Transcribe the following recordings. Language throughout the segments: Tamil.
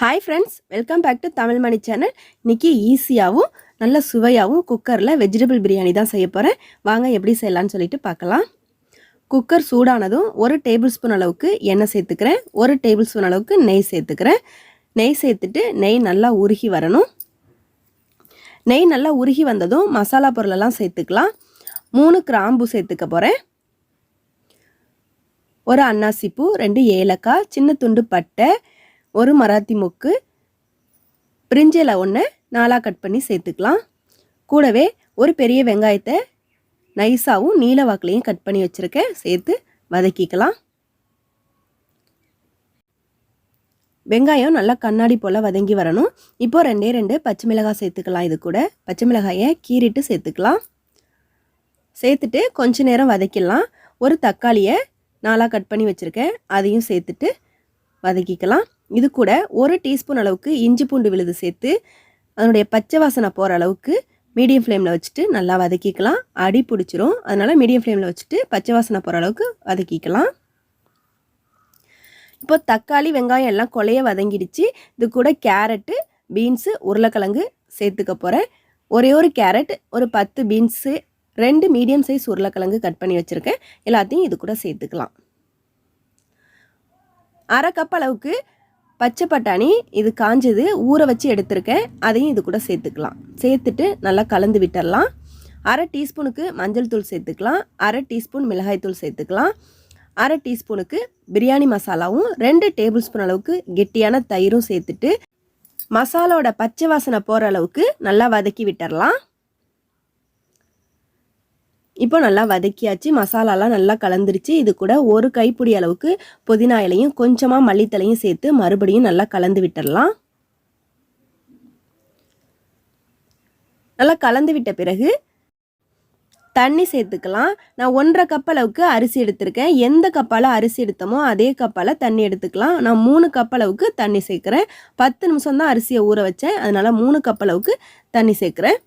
Hi friends welcome back to Tamil Mani channel இன்னைக்கு ஈஸியாகவும் நல்ல சுவையாகவும் குக்கரில் வெஜிடபிள் பிரியாணி தான் செய்ய போகிறேன் வாங்க எப்படி செய்யலான்னு சொல்லிட்டு பார்க்கலாம். குக்கர் சூடானதும் ஒரு டேபிள் ஸ்பூன் அளவுக்கு எண்ணெய் சேர்த்துக்கிறேன். ஒரு டேபிள் ஸ்பூன் அளவுக்கு நெய் சேர்த்துக்கிறேன். நெய் சேர்த்துட்டு நெய் நல்லா உருகி வரணும். நெய் நல்லா உருகி வந்ததும் மசாலா பொருளெல்லாம் சேர்த்துக்கலாம். மூணு கிராம்பு சேர்த்துக்க போகிறேன் ஒரு அன்னாசிப்பூ ரெண்டு ஏலக்காய் சின்ன துண்டு பட்டை ஒரு மராத்தி மொக்கு பிரிஞ்சில் ஒன்று நாலாக கட் பண்ணி சேர்த்துக்கலாம். கூடவே ஒரு பெரிய வெங்காயத்தை நைஸாகவும் நீல வாக்குலையும் கட் பண்ணி வச்சுருக்கேன் சேர்த்து வதக்கிக்கலாம். வெங்காயம் நல்லா கண்ணாடி போல் வதங்கி வரணும். இப்போது ரெண்டே ரெண்டு பச்சை மிளகாய் சேர்த்துக்கலாம் இது கூட. பச்சை மிளகாயை கீறிட்டு சேர்த்துக்கலாம். சேர்த்துட்டு கொஞ்ச நேரம் வதக்கிடலாம். ஒரு தக்காளியை நாலாக கட் பண்ணி வச்சுருக்கேன் அதையும் சேர்த்துட்டு வதக்கிக்கலாம். இது கூட ஒரு டீஸ்பூன் அளவுக்கு இஞ்சி பூண்டு விழுது சேர்த்து அதனுடைய பச்சை வாசனை போகிற அளவுக்கு மீடியம் ஃப்ளேமில் வச்சுட்டு நல்லா வதக்கிக்கலாம். அடி பிடிச்சிரும். அதனால் மீடியம் ஃப்ளேமில் வச்சுட்டு பச்சை வாசனை போகிற அளவுக்கு வதக்கிக்கலாம். இப்போ தக்காளி வெங்காயம் எல்லாம் கொலைய வதங்கிடுச்சு. இது கூட கேரட்டு பீன்ஸு உருளைக்கிழங்கு சேர்த்துக்க போகிறேன் ஒரே ஒரு கேரட் ஒரு பத்து பீன்ஸு ரெண்டு மீடியம் சைஸ் உருளைக்கிழங்கு கட் பண்ணி வச்சுருக்கேன். எல்லாத்தையும் இது கூட சேர்த்துக்கலாம். அரை கப் அளவுக்கு பச்சை பட்டாணி இது காஞ்சது ஊற வச்சு எடுத்திருக்கேன். அதையும் இது கூட சேர்த்துக்கலாம். சேர்த்துட்டு நல்லா கலந்து விட்டுடலாம். அரை டீஸ்பூனுக்கு மஞ்சள் தூள் சேர்த்துக்கலாம். அரை டீஸ்பூன் மிளகாய் தூள் சேர்த்துக்கலாம். அரை டீஸ்பூனுக்கு பிரியாணி மசாலாவும் ரெண்டு டேபிள் ஸ்பூன் அளவுக்கு கெட்டியான தயிரும் சேர்த்துட்டு மசாலாவோட பச்சை வாசனை போகிற அளவுக்கு நல்லா வதக்கி விட்டுடலாம். இப்போ நல்லா வதக்கியாச்சு மசாலாலாம் நல்லா கலந்துருச்சு. இது கூட ஒரு கைப்பிடி அளவுக்கு புதினா இலையும் கொஞ்சமாக மல்லித்தலையும் சேர்த்து மறுபடியும் நல்லா கலந்து விட்டுடலாம் நல்லா கலந்து விட்ட பிறகு தண்ணி சேர்த்துக்கலாம். நான் ஒன்றரை கப் அளவுக்கு அரிசி எடுத்திருக்கேன். எந்த கப்பால் அரிசி எடுத்தோமோ அதே கப்பால் தண்ணி எடுத்துக்கலாம். நான் மூணு கப் அளவுக்கு தண்ணி சேர்க்குறேன். பத்து நிமிஷம் தான் அரிசியை ஊற வச்சேன். அதனால் மூணு கப் அளவுக்கு தண்ணி சேர்க்குறேன்.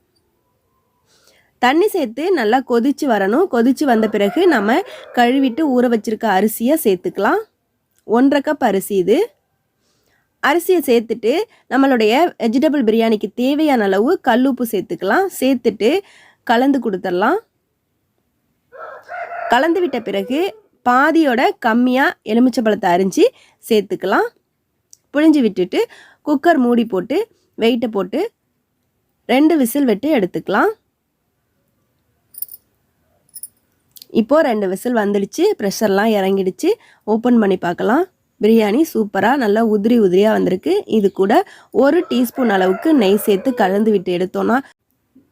தண்ணி சேர்த்து நல்லா கொதித்து வரணும். கொதித்து வந்த பிறகு நம்ம கழுவிட்டு ஊற வச்சுருக்க அரிசியை சேர்த்துக்கலாம். ஒன்றரை கப் அரிசி இது. அரிசியை சேர்த்துட்டு நம்மளுடைய வெஜிடபிள் பிரியாணிக்கு தேவையான அளவு கல்லுப்பு சேர்த்துக்கலாம். சேர்த்துட்டு கலந்து கொடுத்துடலாம். கலந்து விட்ட பிறகு பாதியோட கம்மியாக எலுமிச்சப்பழத்தை அரிஞ்சு சேர்த்துக்கலாம். புழிஞ்சு விட்டுட்டு குக்கர் மூடி போட்டு வெயிட்டை போட்டு ரெண்டு விசில் வெட்டு எடுத்துக்கலாம். இப்போது ரெண்டு விசில் வந்துடுச்சு ப்ரெஷர்லாம் இறங்கிடுச்சு. ஓப்பன் பண்ணி பார்க்கலாம். பிரியாணி சூப்பராக நல்லா உதிரி உதிரியாக வந்திருக்கு. இது கூட ஒரு டீஸ்பூன் அளவுக்கு நெய் சேர்த்து கலந்து விட்டு எடுத்தோன்னா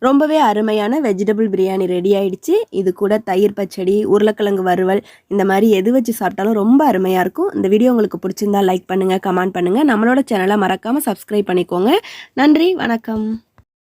ரொம்பவே அருமையான வெஜிடபிள் பிரியாணி ரெடி ஆயிடுச்சு. இது கூட தயிர் பச்சடி உருளைக்கிழங்கு வறுவல் இந்த மாதிரி எது வச்சு சாப்பிட்டாலும் ரொம்ப அருமையாக இருக்கும். இந்த வீடியோ உங்களுக்கு பிடிச்சிருந்தா லைக் பண்ணுங்கள் கமெண்ட் பண்ணுங்கள் நம்மளோட சேனலை மறக்காமல் சப்ஸ்கிரைப் பண்ணிக்கோங்க. நன்றி வணக்கம்.